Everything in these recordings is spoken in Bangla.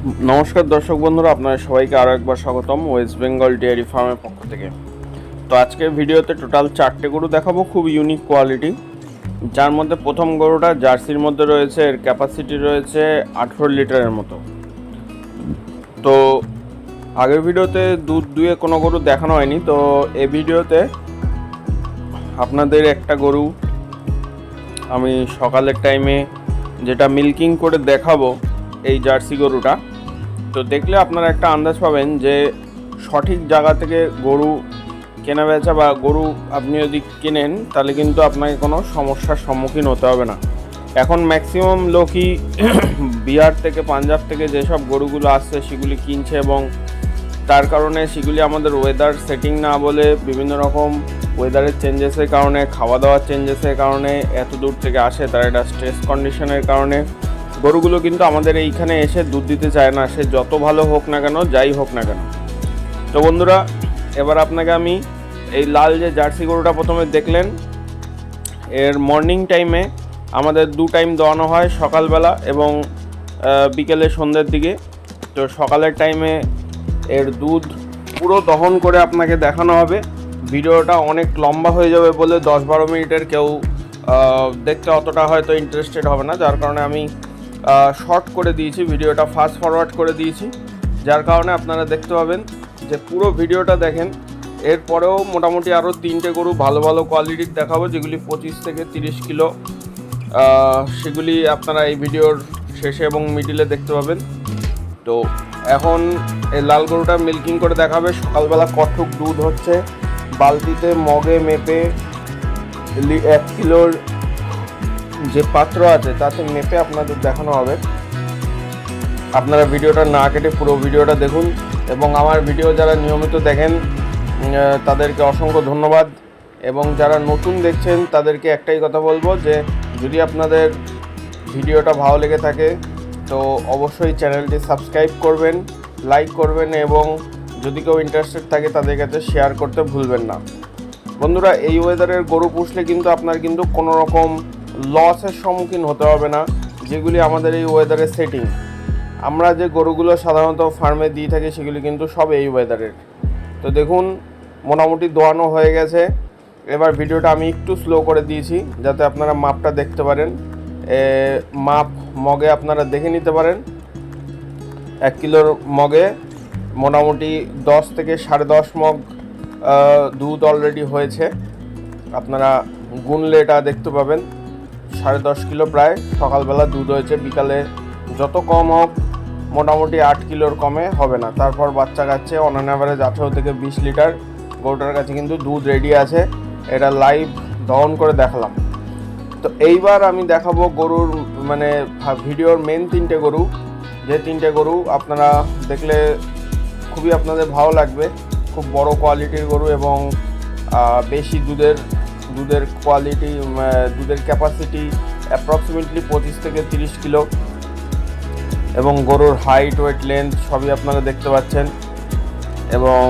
নমস্কার দর্শক বন্ধুরা, আপনাদের সবাইকে আরও একবার স্বাগতম ওয়েস্ট বেঙ্গল ডেয়ারি ফার্মের পক্ষ থেকে। তো আজকের ভিডিওতে টোটাল চারটে গরু দেখাবো, খুব ইউনিক কোয়ালিটি যার মধ্যে প্রথম গরুটা জার্সির মধ্যে রয়েছে, এর ক্যাপাসিটি রয়েছে আঠেরো লিটারের মতো। তো আগের ভিডিওতে দুধ দুয়ে কোনো গরু দেখানো হয়নি, তো এ ভিডিওতে আপনাদের একটা গরু আমি সকালের টাইমে যেটা মিল্কিং করে দেখাবো, এই জার্সি গরুটা। তো দেখলে আপনারা একটা আন্দাজ পাবেন যে সঠিক জায়গা থেকে গরু কেনা বেচা বা গরু আপনি যদি কেনেন, তাহলে কিন্তু আপনাকে কোনো সমস্যার সম্মুখীন হতে হবে না। এখন ম্যাক্সিমাম লোকই বিহার থেকে পাঞ্জাব থেকে যেসব গরুগুলো আসছে, সেগুলি কিনছে এবং তার কারণে সেগুলি আমাদের ওয়েদার সেটিং না বলে বিভিন্ন রকম ওয়েদারের চেঞ্জেসের কারণে, খাওয়া দাওয়ার চেঞ্জেসের কারণে এত দূর থেকে আসে, তার একটা স্ট্রেস কন্ডিশনের কারণে। গরুগুলো কিন্তু আমাদের এইখানে এসে দুধ দিতে চায় না। সে যত ভালো হোক না কেন, যাই হোক না কেন। তো বন্ধুরা, এবার আপনাকে আমি এই লাল যে জার্সি গরুটা প্রথমে দেখলেন, এর মর্নিং টাইমে আমাদের দু টাইম দেওয়ানো হয় সকালবেলা এবং বিকেলে সন্ধ্যের দিকে। তো সকালের টাইমে এর দুধ পুরো দহন করে আপনাকে দেখানো হবে। ভিডিওটা অনেক লম্বা হয়ে যাবে বলে দশ বারো মিনিটের কেউ দেখতে অতটা হয়তো ইন্টারেস্টেড হবে না। যার কারণে আমি শর্ট করে দিয়েছি, ভিডিওটা ফাস্ট ফরওয়ার্ড করে দিয়েছি। যার কারণে আপনারা দেখতে পাবেন যে পুরো ভিডিওটা দেখেন। এরপরেও মোটামুটি আরও তিনটে গরু ভালো ভালো কোয়ালিটির দেখাবো, যেগুলি পঁচিশ থেকে তিরিশ কিলো। সেগুলি আপনারা এই ভিডিওর শেষে এবং মিডিলে দেখতে পাবেন। তো এখন এই লাল গরুটা মিল্কিং করে দেখাবে। সকালবেলা কঠুক দুধ হচ্ছে, বালতিতে মগে মেপে এক কিলোর যে পাত্র আছে, তাতে মেপে আপনাদের দেখানো হবে। আপনারা ভিডিওটা না কেটে পুরো ভিডিওটা দেখুন এবং আমার ভিডিও যারা নিয়মিত দেখেন তাদেরকে অসংখ্য ধন্যবাদ। এবং যারা নতুন দেখছেন, তাদেরকে একটাই কথা বলব যে, যদি আপনাদের ভিডিওটা ভালো লেগে থাকে, তো অবশ্যই চ্যানেলটি সাবস্ক্রাইব করবেন, লাইক করবেন এবং যদি কেউ ইন্টারেস্টেড থাকে, তাদের কাছে শেয়ার করতে ভুলবেন না। বন্ধুরা, এই ওয়েদারের গরু পুষলে কিন্তু আপনার কিন্তু কোনো রকম লসের সম্মুখীন হতে হবে না, যেগুলি আমাদের এই ওয়েদারের সেটিং আমরা যে গরুগুলো সাধারণত ফার্মে দিয়ে থাকি, সেগুলি কিন্তু সব এই ওয়েদারের তো দেখুন, মোটামুটি দোয়ানো হয়ে গেছে। এবার ভিডিওটা আমি একটু স্লো করে দিয়েছি, যাতে আপনারা মাপটা দেখতে পারেন। মাপ মগে আপনারা দেখে নিতে পারেন। এক কিলোর মগে মোটামুটি দশ থেকে সাড়ে দশ মগ দুধ অলরেডি হয়েছে। আপনারা গুনলে এটা দেখতে পাবেন। সাড়ে দশ কিলো প্রায়। সকালবেলা দুধ হয়েছে, বিকালে যত কম হোক, মোটামুটি আট কিলোর কমে হবে না। তারপর বাচ্চা কাচ্ছে অন অ্যাভারেজ আঠেরো থেকে বিশ লিটার। গরুটার কাছে কিন্তু দুধ রেডি আছে। এটা লাইভ দহন করে দেখালাম। তো এইবার আমি দেখাবো গরুর মানে ভিডিওর মেন তিনটে গরু। যে তিনটে গরু আপনারা দেখলে খুবই আপনাদের ভালো লাগবে। খুব বড় কোয়ালিটির গরু এবং বেশি দুধের দুধের কোয়ালিটি দুধের ক্যাপাসিটি অ্যাপ্রক্সিমেটলি পঁচিশ থেকে তিরিশ কিলো। এবং গরুর হাইট ওয়েট লেন্থ সবই আপনারা দেখতে পাচ্ছেন। এবং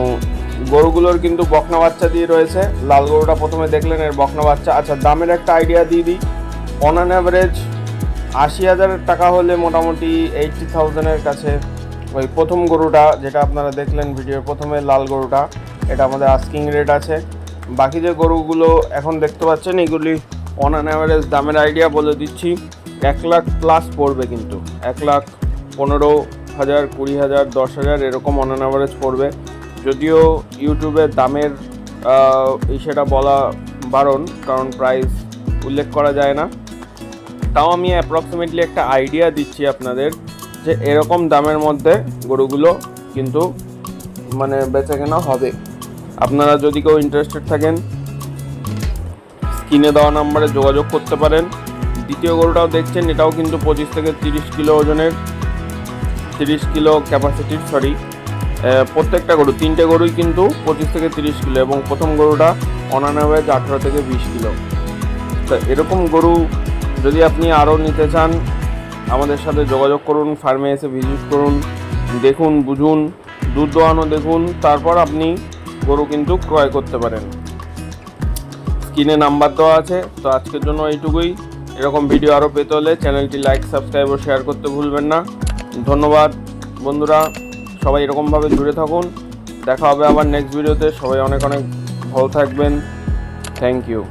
গরুগুলোর কিন্তু বকনা বাচ্চা দিয়ে রয়েছে। লাল গরুটা প্রথমে দেখলেন, এর বকনা বাচ্চা। আচ্ছা দামের একটা আইডিয়া দিয়ে দিই। অন অ্যান অ্যাভারেজ আশি হাজার টাকা হলে মোটামুটি এইটটি থাউজেন্ডের কাছে ওই প্রথম গরুটা, যেটা আপনারা দেখলেন ভিডিওর প্রথমে লাল গরুটা, এটা আমাদের আস্কিং রেট আছে। বাকি যে গরুগুলো এখন দেখতে পাচ্ছেন, এগুলি অন অ্যান অ্যাভারেজ দামের আইডিয়া বলে দিচ্ছি, এক লাখ প্লাস পড়বে কিন্তু। এক লাখ পনেরো হাজার, কুড়ি হাজার, দশ হাজার এরকম অন অ্যান অ্যাভারেজ পড়বে। যদিও ইউটিউবে দামের সেটা বলা বারণ, কারণ প্রাইস উল্লেখ করা যায় না। তাও আমি অ্যাপ্রক্সিমেটলি একটা আইডিয়া দিচ্ছি আপনাদের, যে এরকম দামের মধ্যে গরুগুলো কিন্তু মানে বেচা কেনা হবে। আপনারা যদি কেউ ইন্টারেস্টেড থাকেন স্ক্রিনে দেওয়া নাম্বারে যোগাযোগ করতে পারেন। দ্বিতীয় গরুটাও দেখছেন, এটাও কিন্তু পঁচিশ থেকে তিরিশ কিলো ওজনের, তিরিশ কিলো ক্যাপাসিটির সরি প্রত্যেকটা গরু, তিনটে গরুই কিন্তু পঁচিশ থেকে তিরিশ কিলো এবং প্রথম গরুটা অনানব্বই আঠেরো থেকে বিশ কিলো। তো এরকম গরু যদি আপনি আরও নিতে চান, আমাদের সাথে যোগাযোগ করুন ফার্মে এসে ভিজিট করুন, দেখুন, বুঝুন, দুধ দোয়ানো দেখুন, তারপর আপনি গরু কিন্তু ক্রয় করতে পারেন। স্ক্রিনে নাম্বার দেওয়া আছে, তো আজকের জন্য এইটুকুই। এরকম ভিডিও আরও পেতে হলে চ্যানেলটি লাইক, সাবস্ক্রাইব ও শেয়ার করতে ভুলবেন না। ধন্যবাদ বন্ধুরা, সবাই এরকমভাবে জুড়ে থাকুন। দেখা হবে আবার নেক্সট ভিডিওতে সবাই অনেক অনেক ভালো থাকবেন। Thank you